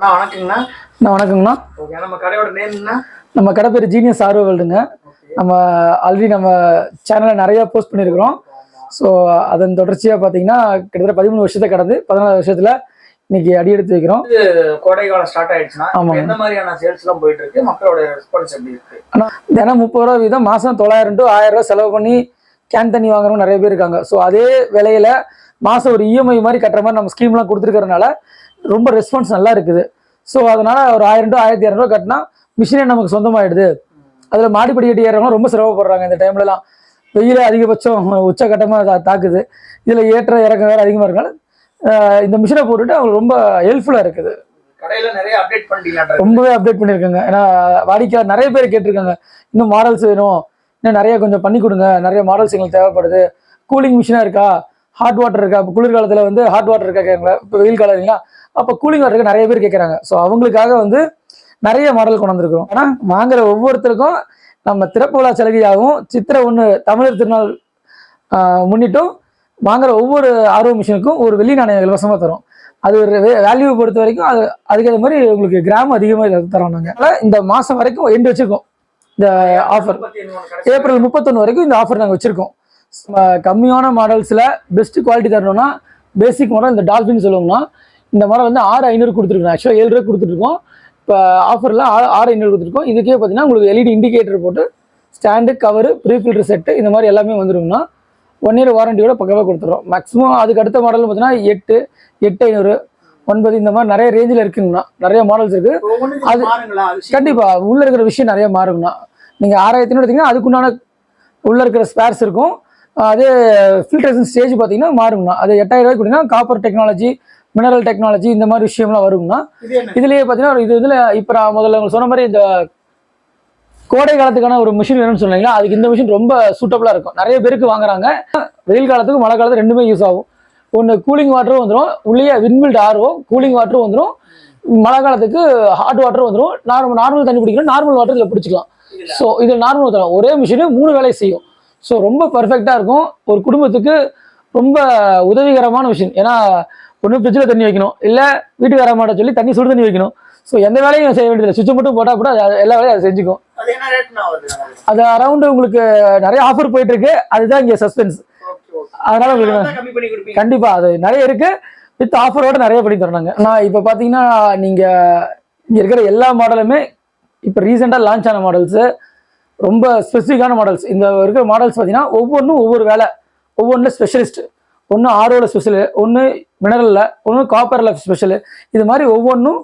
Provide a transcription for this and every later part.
அண்ணா வணக்கங்கண்ணா. அண்ணா வணக்கங்கண்ணா. Okay நம்ம கடையோட நேம்னா நம்ம கடை பேர் ஜீனியஸ் ஆர்வ வேர்ல்டுங்க நம்ம ஆல்ரெடி நம்ம சேனலில் நிறைய போஸ்ட் பண்ணியிருக்கிறோம் ஸோ அதன் தொடர்ச்சியாக பார்த்தீங்கன்னா கிட்டத்தட்ட பதிமூணு வருஷத்தை கடந்து பதினாலு வருஷத்தில் இன்னைக்கு அடி எடுத்து வைக்கிறோம். கோடை காலம் ஸ்டார்ட் ஆயிடுச்சுன்னா ஆமாங்க. எந்த மாதிரியான சேல்ஸ் எல்லாம் போயிட்டு இருக்கு? மக்களோட ரெஸ்பான்ஸ் எப்படி இருக்கு? ஆனால் தினம் முப்பது ரூபா வீதம் மாதம் தொள்ளாயிரம் டு ஆயிரம் ரூபா செலவு பண்ணி கேன் தண்ணி வாங்குறவங்க நிறைய பேர் இருக்காங்க. ஸோ அதே விலையில மாதம் ஒரு இஎம்ஐ மாதிரி கட்டுற மாதிரி நம்ம ஸ்கீம்லாம் கொடுத்துருக்கறனால ரொம்ப ரெஸ்பான்ஸ் நல்லா இருக்குது. ஸோ அதனால ஒரு ஆயிரம் டு ஆயிரத்தி இரநூறுவா கட்டினா மிஷினே நமக்கு சொந்தமாயிடுது. அதில் மாடிப்படி கட்டி ஏறவங்க ரொம்ப சிரமப்படுறாங்க இந்த டைம்லலாம் வெயில் அதிகபட்சம் உச்சகட்டமாக தாக்குது. இதில் ஏற்ற இறக்க வேறு அதிகமாக இருக்கனால இந்த மிஷினை போட்டுட்டு அவங்களுக்கு ரொம்ப ஹெல்ப்ஃபுல்லாக இருக்குது. கடையில நிறைய அப்டேட் பண்ணிட்டீங்களா ரொம்பவே அப்டேட் பண்ணியிருக்காங்க. ஏன்னா வாடிக்கையாளர் நிறைய பேர் கேட்டிருக்காங்க. இன்னும் மாடல்ஸ் வேணும். இன்னும் நிறைய கொஞ்சம் பண்ணி கொடுங்க. நிறைய மாடல்ஸ் எங்களுக்கு தேவைப்படுது. கூலிங் மிஷினாக இருக்கா? ஹாட் வாட்டர் இருக்கா? இப்போ குளிர்காலத்தில் வந்து ஹாட் வாட்டர் இருக்கா கேட்குறாங்க இப்போ வெயில் காலம் இல்லைங்களா? அப்போ கூலிங் வாட்டருக்கு நிறைய பேர் கேட்குறாங்க ஸோ அவங்களுக்காக வந்து நிறைய மாடல் கொண்டு வந்திருக்கிறோம். ஆனால் வாங்குற ஒவ்வொருத்தருக்கும் நம்ம திறப்பு விழா சலுகையாகவும் சித்திரை ஒன்று தமிழர் திருநாள் முன்னிட்டும் வாங்குற ஒவ்வொரு ஆர்வ மிஷினுக்கும் ஒரு வெள்ளி நாணயம் இலவசமாக தரும். அது ஒரு வேல்யூ பொறுத்த வரைக்கும் அது அதுக்கேற்ற மாதிரி உங்களுக்கு கிராம் அதிகமாக தரோம் நாங்கள் இந்த மாதம் வரைக்கும் எண்டு வச்சிருக்கோம். இந்த ஆஃபர் ஏப்ரல் முப்பத்தொன்று வரைக்கும் இந்த ஆஃபர் நாங்கள் வச்சுருக்கோம். கம்மியான மாடல்ஸில் பெஸ்ட் குவாலிட்டி தரணும்னா பேசிக் மாடல் இந்த டால்ஃபின் சொல்லுவோம்னா இந்த மாடல் வந்து ஆறு ஐநூறு கொடுத்துருக்கோம் ஆக்சுவலாக ஏழு ரூபா கொடுத்துட்ருக்கோம். இப்போ ஆஃபரில் ஆறு ஆறு ஐநூறு கொடுத்துருக்கோம். இதுக்கே பார்த்தீங்கன்னா உங்களுக்கு எல்இடி இண்டிகேட்டர் போட்டு stand cover free filter set இந்த மாதிரி எல்லாமே வந்துருங்கண்ணா ஒன் இயர் வாரண்டியோட பக்கவாக கொடுத்துருவோம் மேக்ஸிமம் அதுக்கு அடுத்த மாடல் பார்த்தீங்கன்னா எட்டு எட்டு ஐநூறு ஒன்பது இந்த மாதிரி நிறைய ரேஞ்சில் இருக்குங்கண்ணா. நிறைய மாடல்ஸ் இருக்குது அது- அது மாறுங்களா? அது சீக்கிரம் கண்டிப்பா உள்ள இருக்கிற விஷயம் நிறைய மாறுங்கண்ணா. நீங்க ஆறாயிரத்தினு எடுத்தீங்கன்னா அதுக்குண்டான உள்ள இருக்கிற ஸ்பேர்ஸ் இருக்கும். அதே ஃபில்ட்ரேஷன் ஸ்டேஜ் பார்த்தீங்கன்னா மாறுங்கண்ணா அது எட்டாயிரம் ரூபாய்க்கு கொடுத்தீங்கன்னா காப்பர் டெக்னாலஜி மினரல் டெக்னாலஜி இந்த மாதிரி விஷயம்லாம் வருங்கண்ணா இது இதுலயே பார்த்தீங்கன்னா இது இதில் இப்போ நான் முதல்ல உங்களுக்கு சொன்ன மாதிரி இந்த கோடை காலத்துக்கான ஒரு மிஷின் வேணும்னு சொன்னீங்களா அதுக்கு இந்த மிஷின் ரொம்ப சூட்டபுளாக இருக்கும். நிறைய பேருக்கு வாங்குறாங்க. வெயில் காலத்துக்கு மழை காலத்துக்கு ரெண்டுமே யூஸ் ஆகும். ஒன்று கூலிங் வாட்டரும் வந்துடும் உள்ளே விண்மில்ட் ஆர்வம் கூலிங் வாட்டரும் வந்துடும் மழை காலத்துக்கு ஹாட் வாட்டரும் வந்துடும் நார்மல் நார்மல் தண்ணி பிடிக்கணும் நார்மல் வாட்டர் இதில் பிடிச்சிக்கலாம் ஸோ இதில் நார்மல் ஒரே மிஷினு மூணு வேலையை செய்யும். ஸோ ரொம்ப பர்ஃபெக்டாக இருக்கும். ஒரு குடும்பத்துக்கு ரொம்ப உதவிகரமான மிஷின் ஏன்னா ஒன்று ஃப்ரிட்ஜில் தண்ணி வைக்கணும். இல்லை வீட்டுக்கு மாட்ட சொல்லி தண்ணி சுடு தண்ணி வைக்கணும். ஸோ எந்த வேலையும் செய்ய வேண்டியதில்லை. சுவிட்ச் மட்டும் போட்டால் கூட அது எல்லா வேலையும் அது செஞ்சுக்கும். அது அரௌண்டு உங்களுக்கு நிறைய ஆஃபர் போயிட்டு இருக்கு அதுதான் இங்கே சஸ்பென்ஸ். அதனால உங்களுக்கு அதான் கம்மி பண்ணி கொடுப்பீங்க. கண்டிப்பா அது நிறைய இருக்கு. வித் ஆஃபரோட நிறைய பண்ணி தரணாங்க நான் இப்போ பார்த்தீங்கன்னா நீங்க இங்க இருக்கிற எல்லா மாடலுமே இப்போ ரீசெண்டாக லான்ச் ஆன மாடல்ஸ் ரொம்ப ஸ்பெசிஃபிக்கான மாடல்ஸ் இந்த இருக்கிற மாடல்ஸ் பார்த்தீங்கன்னா ஒவ்வொன்றும் ஒவ்வொரு வேலை. ஒவ்வொன்றில் ஸ்பெஷலிஸ்ட் ஒன்று ஆரோல ஸ்பெஷலு ஒன்று மினரலில் ஒன்று காப்பரில் ஸ்பெஷலு இது மாதிரி ஒவ்வொன்றும்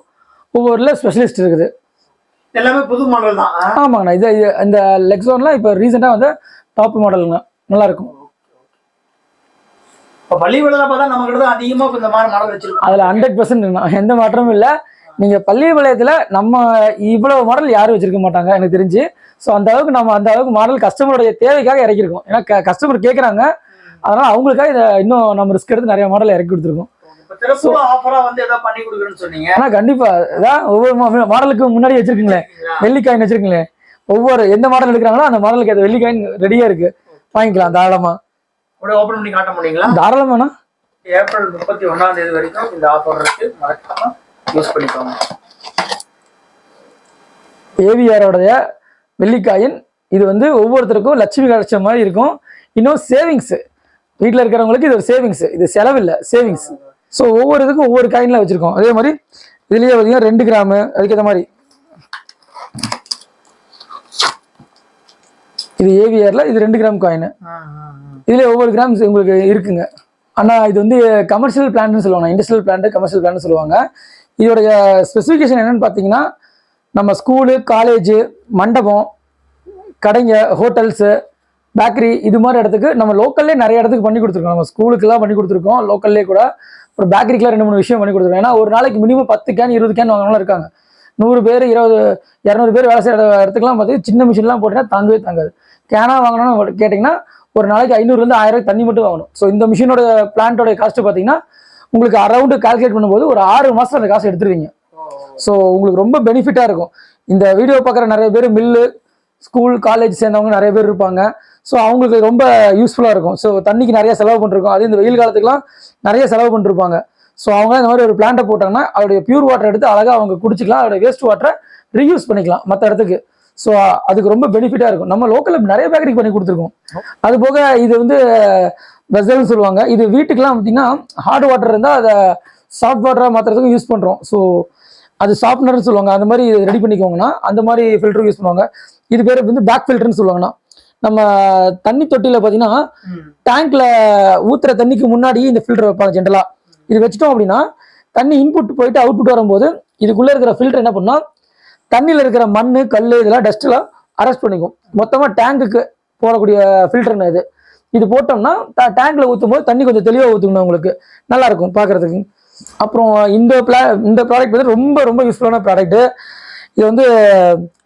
ஒவ்வொருல ஸ்பெஷலிஸ்ட் இருக்குது. எல்லாமே புது மாடல் தான்? ஆமாங்கண்ணா. இது இது- இந்த லெக்ஸோன்லாம் இப்போ ரீசெண்டாக வந்து டாப் மாடலுங்க நல்லா இருக்கும் இப்ப பள்ளி விழா பார்த்தா நம்ம கிட்ட தான் அதிகமா இப்ப இந்த மாதிரி மாடல் வச்சிருக்கோம் அதில் ஹண்ட்ரட் பர்சன்ட் எந்த மாற்றமும் இல்லை. நீங்கள் பள்ளி பாளையத்தில் நம்ம இவ்வளவு மாடல் யாரும் வச்சிருக்க மாட்டாங்க எனக்கு தெரிஞ்சு. ஸோ அந்த அளவுக்கு நம்ம அந்த அளவுக்கு மாடல் கஸ்டமருடைய தேவைக்காக இறக்கியிருக்கோம். ஏன்னா கஸ்டமர் கேட்குறாங்க அதனால் அவங்களுக்காக இதை இன்னும் நம்ம ரிஸ்க் எடுத்து நிறைய மாடல் இறக்கி கொடுத்துருக்கோம். ஆனால் கண்டிப்பாக இதான் ஒவ்வொரு மாடலுக்கு முன்னாடி வச்சிருக்கீங்களே. வெள்ளிக்காயின் வச்சிருக்கீங்களே. ஒவ்வொரு எந்த மாடல் எடுக்கிறாங்களோ அந்த மாடலுக்கு அது வெள்ளிக்காயின் ரெடியாக இருக்கு. வாங்கிக்கலாம் முடியுங்களா? தாராளமாண்ணா. ஏப்ரல் முப்பத்தி ஒண்ணாம் தேதி வரைக்கும் இந்த ஆஃபர் இருக்கு. மறக்காம யூஸ் பண்ணிக்கோங்க. ஏவிஆரோடைய வெள்ளிக்காயின் இது வந்து ஒவ்வொருத்தருக்கும் லட்சுமி கிடைச்ச மாதிரி இருக்கும். இன்னும் சேவிங்ஸ் வீட்டில் இருக்கிறவங்களுக்கு இது ஒரு சேவிங்ஸ் இது செலவில்லை சேவிங்ஸ் ஸோ ஒவ்வொரு இதுக்கும் ஒவ்வொரு காயின்ல வச்சிருக்கோம். அதே மாதிரி இதுலயே பார்த்தீங்கன்னா ரெண்டு கிராமு அதுக்கேற்ற மாதிரி. இது ஏவிஆர்ல இது ரெண்டு கிராம் காயின் இதுல ஒவ்வொரு கிராம்ஸ் உங்களுக்கு இருக்குங்க. ஆனா இது வந்து கமர்ஷியல் பிளான்ட்னு சொல்லுவாங்க. இண்டஸ்ட்ரியல் பிளான்ட் கமர்ஷியல் பிளான்ட் சொல்லுவாங்க. இதோடைய ஸ்பெசிஃபிகேஷன் என்னென்னு பார்த்தீங்கன்னா நம்ம ஸ்கூலு காலேஜு மண்டபம் கடைங்க ஹோட்டல்ஸு பேக்கரி இது மாதிரி இடத்துக்கு நம்ம லோக்கல்லே நிறைய இடத்துக்கு பண்ணி கொடுத்துருக்கோம். நம்ம ஸ்கூலுக்கெல்லாம் பண்ணி கொடுத்துருக்கோம். லோக்கல்லே கூட ஒரு பேக்கரிக்கெலாம் ரெண்டு மூணு விஷயம் பண்ணி கொடுத்துருக்கோம். ஏன்னா ஒரு நாளைக்கு மினிமம் பத்து கேன் இருபது கேன் வாங்கினாலும் இருக்காங்க. நூறு பேர் இருபது இரநூறு பேர் வேலை செய்கிற இடத்துக்குலாம் பார்த்தீங்கன்னா சின்ன மிஷின்லாம் போட்டிங்கன்னா தாங்கவே தாங்காது. கேனாக வாங்கணும்னு கேட்டிங்கன்னா ஒரு நாளைக்கு ஐநூறுலேருந்து ஆயிரம் ரூபாய் தண்ணி மட்டும் வாங்கணும். ஸோ இந்த மிஷினோட பிளான்ட்டோட காஸ்ட்டு பார்த்தீங்கன்னா உங்களுக்கு அரௌண்டு கால்குலேட் பண்ணும்போது ஒரு ஆறு மாதம் அந்த காசு எடுத்துருவீங்க. ஸோ உங்களுக்கு ரொம்ப பெனிஃபிட்டாக இருக்கும். இந்த வீடியோ பார்க்குற நிறைய பேர் மில்லு ஸ்கூல் காலேஜ் சேர்ந்தவங்க நிறைய பேர் இருப்பாங்க. ஸோ அவங்களுக்கு ரொம்ப யூஸ்ஃபுல்லாக இருக்கும். ஸோ தண்ணிக்கு நிறைய செலவு பண்ணிருக்கோம். அதே இந்த வெயில் காலத்துக்குலாம் நிறைய செலவு பண்ணிருப்பாங்க. ஸோ அவங்க இந்த மாதிரி ஒரு பிளான்ட்டை போட்டாங்கன்னா அதோடைய பியூர் வாட்டர் எடுத்து அழகாக அவங்க குடிச்சிக்கலாம். அதோட வேஸ்ட் வாட்டரை ரீயூஸ் பண்ணிக்கலாம் மற்ற இடத்துக்கு. ஸோ அதுக்கு ரொம்ப பெனிஃபிட்டாக இருக்கும். நம்ம லோக்கலில் நிறைய பேக்கரிக்கு பண்ணி கொடுத்துருக்கோம். அது போக இது வந்து வெசல்னு சொல்லுவாங்க. இது வீட்டுக்கெலாம் பார்த்தீங்கன்னா ஹார்ட் வாட்டர் இருந்தால் அதை சாஃப்ட் வாட்டராக மாற்றுறதுக்கும் யூஸ் பண்ணுறோம் ஸோ அது சாஃப்ட்னர்னு சொல்லுவாங்க. அந்த மாதிரி ரெடி பண்ணிக்கோங்கன்னா அந்த மாதிரி ஃபில்டர் யூஸ் பண்ணுவாங்க. இது பேர் வந்து பேக் ஃபில்டர்னு சொல்லுவாங்கண்ணா. நம்ம தண்ணி தொட்டியில் பார்த்தீங்கன்னா ம். டேங்க்ல ஊத்துற தண்ணிக்கு முன்னாடி இந்த ஃபில்டர் வைப்பாங்க ஜென்ரலாக இது வச்சிட்டோம் அப்படின்னா தண்ணி இன்புட் போயிட்டு அவுட்புட் வரும்போது இதுக்குள்ளே இருக்கிற ஃபில்டர் என்ன பண்ணால் தண்ணியில் இருக்கிற மண் கல் இதெல்லாம் டஸ்ட் அரெஸ்ட் பண்ணிக்கும். மொத்தமாக டேங்குக்கு போடக்கூடிய ஃபில்டர்னு இது? இது போட்டோம்னா டேங்க்கில் ஊற்றும் போது தண்ணி கொஞ்சம் தெளிவாக ஊற்றுக்கணும் உங்களுக்கு. நல்லாயிருக்கும் பார்க்குறதுக்கு பார்க்கறதுக்கு அப்புறம் இந்த பிளா இந்த ப்ராடக்ட் வந்து ரொம்ப ரொம்ப யூஸ்ஃபுல்லான ப்ராடக்ட்டு இது வந்து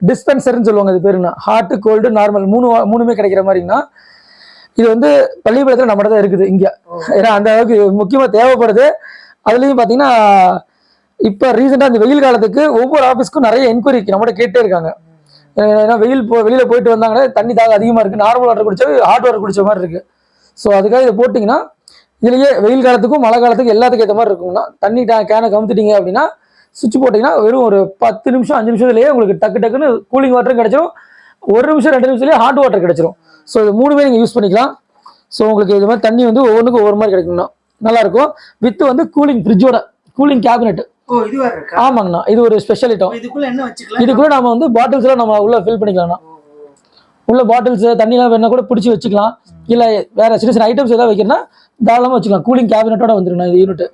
டிஸ்பென்சர்னு சொல்லுவாங்க இது பேருன்னா ஹாட்டு கோல்டு நார்மல் மூணு மூணுமே கிடைக்கிற மாதிரிங்கன்னா இது வந்து பள்ளிப்பாளையத்தில் நம்மகிட்ட தான் இருக்குது இங்கே. ஏன்னா அந்த அளவுக்கு முக்கியமாக தேவைப்படுது. அதுலேயும் பார்த்தீங்கன்னா இப்போ ரீசெண்டாக இந்த வெயில் காலத்துக்கு ஒவ்வொரு ஆஃபீஸ்க்கும் நிறைய என்கொயரி நம்மகிட்ட கேட்டே இருக்காங்க. ஏன்னா வெயில் போ வெளியில் போயிட்டு வந்தாங்கன்னா தண்ணி தாக அதிகமாக இருக்குது நார்மல் வாட்டர் குடிச்சா ஹாட் வாட்டர் குடிச்ச மாதிரி இருக்குது ஸோ அதுக்காக இதை போட்டிங்கன்னா இதுலேயே வெயில் காலத்துக்கும் மழை காலத்துக்கும் எல்லாத்துக்கும் ஏற்ற மாதிரி இருக்கும்னா தண்ணி டே கேனை கமுத்துட்டீங்க அப்படின்னா சுவிட்ச் போட்டிங்கன்னா வெறும் ஒரு பத்து நிமிஷம் அஞ்சு நிமிஷத்துலேயே உங்களுக்கு டக்கு டக்குன்னு கூலிங் வாட்டரும் கிடச்சிரும். ஒரு நிமிஷம் ரெண்டு நிமிஷத்துலேயே ஹாட் வாட்டர் கிடைச்சிரும். ஸோ இது மூணுமே நீங்கள் யூஸ் பண்ணிக்கலாம். ஸோ உங்களுக்கு இது மாதிரி தண்ணி வந்து ஒவ்வொன்றுக்கும் ஒவ்வொரு மாதிரி கிடைக்கும்னா நல்லாயிருக்கும் வித்து வந்து கூலிங் ஃப்ரிட்ஜோட கூலிங் கேபினெட் ஓ இது ஆமாங்கண்ணா இது ஒரு ஸ்பெஷல் ஐட்டம் இதுக்குள்ள என்ன வச்சுக்கலாம்? இதுக்குள்ள நம்ம வந்து பாட்டில்ஸ்லாம் நம்ம உள்ள ஃபில் பண்ணிக்கலாம்ண்ணா. உள்ள பாட்டில்ஸ் தண்ணிலாம் வேணா கூட பிடிச்சி வச்சுக்கலாம். இல்லை வேற சின்ன சின்ன ஐட்டம்ஸ் ஏதாவது வைக்கிறனா தாராளமாக வச்சுக்கலாம். கூலிங் கேபினட்டோட வந்துருங்கண்ணா இது யூனிட்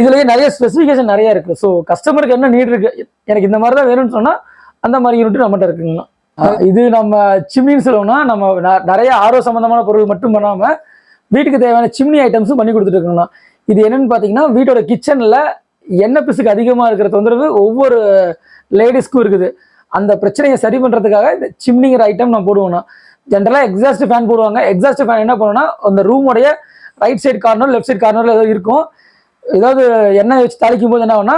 இதுலயே நிறைய ஸ்பெசிஃபிகேஷன் நிறைய இருக்கு. ஸோ கஸ்டமருக்கு என்ன நீட் இருக்கு? எனக்கு இந்த மாதிரி தான் வேணும்னு சொன்னா அந்த மாதிரி யூனிட் நம்மகிட்ட இருக்குங்கண்ணா. இது நம்ம சிம்னின்னு சொல்லுவோம்னா நம்ம நிறைய ஆரோ சம்பந்தமான பொருள் மட்டும் பண்ணாம வீட்டுக்கு தேவையான சிம்னி ஐட்டம்ஸும் பண்ணி கொடுத்துட்டு இருக்கோம்ண்ணா இது என்னன்னு பார்த்தீங்கன்னா வீட்டோட கிச்சனில் எண்ணெய் பிசுக்கு அதிகமாக இருக்கிற தொந்தரவு ஒவ்வொரு லேடிஸ்க்கும் இருக்குது. அந்த பிரச்சனையை சரி பண்ணுறதுக்காக இந்த சிம்னிங்கிற ஐட்டம் நான் போடுவோம்னா ஜென்ரலாக எக்ஸாஸ்ட் ஃபேன் போடுவாங்க. எக்ஸாஸ்ட் ஃபேன் என்ன பண்ணுவோம்னா அந்த ரூமுடைய right side corner left side கார்னரில் ஏதோ இருக்கும். ஏதாவது எண்ணெய் வச்சு தாளிக்கும் போது என்ன ஆகுனா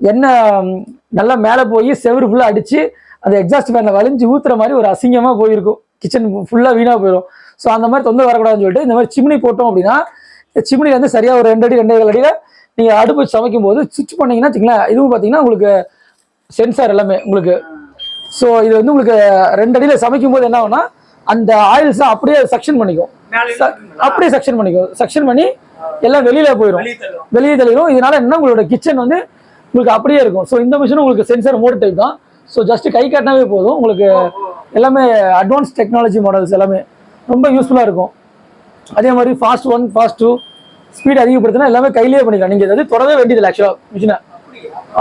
எண்ணெய் நல்லா மேலே போய் செவுரு ஃபுல்லாக அடித்து அந்த எக்ஸாஸ்ட் ஃபேனில் வலிஞ்சு ஊற்றுற மாதிரி ஒரு அசிங்கமாக போயிருக்கும். கிச்சன் ஃபுல்லாக வீணாக போயிடும் ஸோ அந்த மாதிரி தொந்தரவு வரக்கூடாதுன்னு சொல்லிட்டு இந்த மாதிரி சிம்னி போட்டோம் அப்படின்னா சிம்னி வந்து சரியாக ஒரு ரெண்டு அடி ரெண்டே அடியில் நீங்கள் அடுப்பு சமைக்கும் போது சுவிட்ச் பண்ணீங்கன்னா வச்சுங்களேன் இதுவும் பார்த்தீங்கன்னா உங்களுக்கு சென்சார் எல்லாமே உங்களுக்கு. ஸோ இது வந்து உங்களுக்கு ரெண்டு அடியில் சமைக்கும் போது என்ன ஆகும்னா அந்த ஆயில்ஸ் அப்படியே செக்ஷன் பண்ணிக்கும். அப்படியே செக்ஷன் பண்ணிக்கும். செக்ஷன் பண்ணி எல்லாம் வெளியில போயிடும் வெளியே தெளிவும் இதனால என்ன உங்களோட கிச்சன் வந்து உங்களுக்கு அப்படியே இருக்கும். ஸோ இந்த மிஷின் உங்களுக்கு சென்சார் மோட் டைப் தான். ஸோ ஜஸ்ட் கை காட்டினாவே போதும். உங்களுக்கு எல்லாமே அட்வான்ஸ் டெக்னாலஜி மாடல்ஸ் எல்லாமே ரொம்ப யூஸ்ஃபுல்லாக இருக்கும். அதே மாதிரி fast one fast two speed அதிகப்படுத்தினா எல்லாமே கையிலேயே பண்ணிக்கலாம். நீங்கள் எதாவது தொடவே வேண்டியதில்லை ஆக்சுவலாக மிஷினை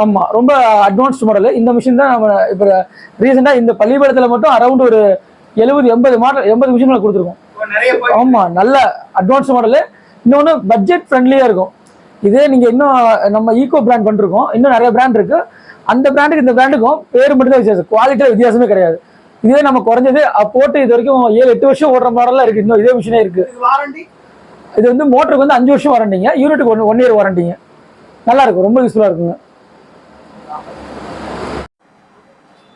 ஆமாம் ரொம்ப அட்வான்ஸ்டு மாடல் இந்த மிஷின் தான் நம்ம இப்போ ரீசெண்டாக இந்த பள்ளிப்பாளையத்தில் மட்டும் அரௌண்ட் ஒரு எழுபது எண்பது மாடல் எண்பது மிஷின்களை கொடுத்துருக்கோம். இப்போ நிறைய போய் ஆமா நல்ல அட்வான்ஸ் மாடலு இன்னொன்று பட்ஜெட் ஃப்ரெண்ட்லியா இருக்கும். இதே நீங்க இன்னும் நம்ம ஈகோ பிராண்ட் பண்ணிருக்கோம் இன்னும் நிறைய பிராண்ட் இருக்கு. அந்த பிராண்டுக்கு இந்த பிராண்டுக்கும் பேர் மட்டும் தான் வித்தியாசம். குவாலிட்டியில் வித்தியாசமே கிடையாது. இதே நம்ம குறைஞ்சது போட்டு இது வரைக்கும் ஏழு எட்டு வருஷம் ஓடுற மாடலாம் இருக்கு. இன்னும் இதே மிஷினே இருக்கு. இதுக்கு வாரண்டி இது வந்து மோட்டருக்கு வந்து அஞ்சு வருஷம் வாரண்டிங்க யூனிட்டுக்கு ஒன் ஒன் இயர் வாரண்டிங்க நல்லா இருக்கும் ரொம்ப யூஸ்ஃபுல்லாக இருக்குங்க.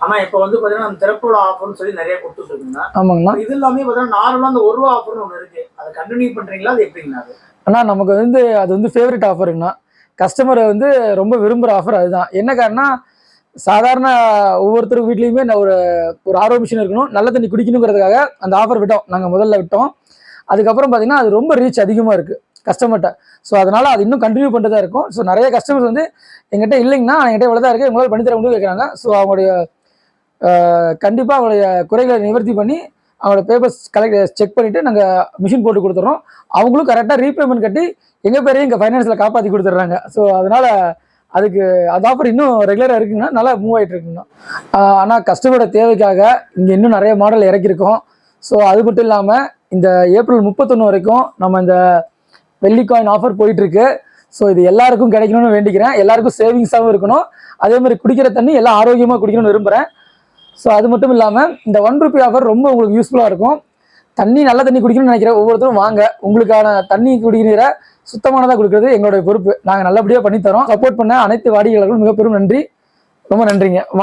ஆமா இப்போ வந்து பாத்தீங்கன்னா நம்ம திறப்புல ஆஃபர்னு சொல்லி நிறைய கொடுத்துட்டு இருக்குங்க ஆமாங்கண்ணா. இது எல்லாமே பாத்தீங்கன்னா நார்மலா அந்த ஒரு ரூபா ஆஃபர்னு ஒண்ணு இருக்கு. அதை கண்டினியூ பண்றீங்களா அது எப்படிங்கண்ணா அது? அண்ணா நமக்கு வந்து அது வந்து ஃபேவரட் ஆஃபருங்கண்ணா கஸ்டமரை வந்து ரொம்ப விரும்புகிற ஆஃபர் அதுதான். என்ன காரணம் சாதாரண ஒவ்வொருத்தர் வீட்லேயுமே ஒரு ஒரு ஆர்வ மிஷின் இருக்கணும். நல்ல தண்ணி குடிக்கணுங்கிறதுக்காக அந்த ஆஃபர் விட்டோம். நாங்கள் முதல்ல விட்டோம். அதுக்கப்புறம் பார்த்தீங்கன்னா அது ரொம்ப ரீச் அதிகமாக இருக்குது கஸ்டமர்கிட்ட ஸோ அதனால் அது இன்னும் கண்டினியூ பண்ணிட்டு தான் இருக்கும். ஸோ நிறைய கஸ்டமர்ஸ் வந்து எங்கிட்ட இல்லைங்கன்னா என்கிட்ட இவ்வளோ தான் இருக்குது உங்களால் பண்ணித்தர முடியும் கேட்குறாங்க ஸோ அவங்களுடைய கண்டிப்பாக அவங்களுடைய குறைகளை நிவர்த்தி பண்ணி அவங்களோட பேப்பர்ஸ் கலெக்ட் செக் பண்ணிவிட்டு நாங்கள் மிஷின் போட்டு கொடுத்துறோம் அவங்களும் கரெக்டாக ரீபேமெண்ட் கட்டி எங்கள் பேரையும் இங்கே ஃபைனான்ஸில் காப்பாற்றி கொடுத்துட்றாங்க. ஸோ அதனால் அதுக்கு அது ஆஃபர் இன்னும் ரெகுலராக இருக்குங்கன்னா நல்லா மூவ் ஆகிட்டு இருக்குங்கண்ணா ஆனால் கஸ்டமரோட தேவைக்காக இங்கே இன்னும் நிறைய மாடல் இறக்கியிருக்கோம். ஸோ அது மட்டும் இல்லாமல் இந்த ஏப்ரல் முப்பத்தொன்று வரைக்கும் நம்ம இந்த வெள்ளி காயின் ஆஃபர் போயிட்டுருக்கு. ஸோ இது எல்லாருக்கும் கிடைக்கணும்னு வேண்டிக்கிறேன். எல்லாருக்கும் சேவிங்ஸாகவும் இருக்கணும். அதே மாதிரி குடிக்கிற தண்ணி எல்லாம் ஆரோக்கியமாக குடிக்கணும்னு விரும்புகிறேன் ஸோ அது மட்டும் இல்லாமல் இந்த ஒன் ருபி ஆஃபர் ரொம்ப உங்களுக்கு யூஸ்ஃபுல்லாக இருக்கும். தண்ணி நல்ல தண்ணி குடிக்கணும்னு நினைக்கிறேன். ஒவ்வொருத்தரும் வாங்க. உங்களுக்கான தண்ணி குடிக்கிற சுத்தமானதாக கொடுக்குறது எங்களுடைய பொறுப்பு. நாங்கள் நல்லபடியாக பண்ணித்தரோம். சப்போர்ட் பண்ண அனைத்து வாடிக்கையாளர்களும் மிக பெரும் நன்றி. ரொம்ப நன்றிங்க.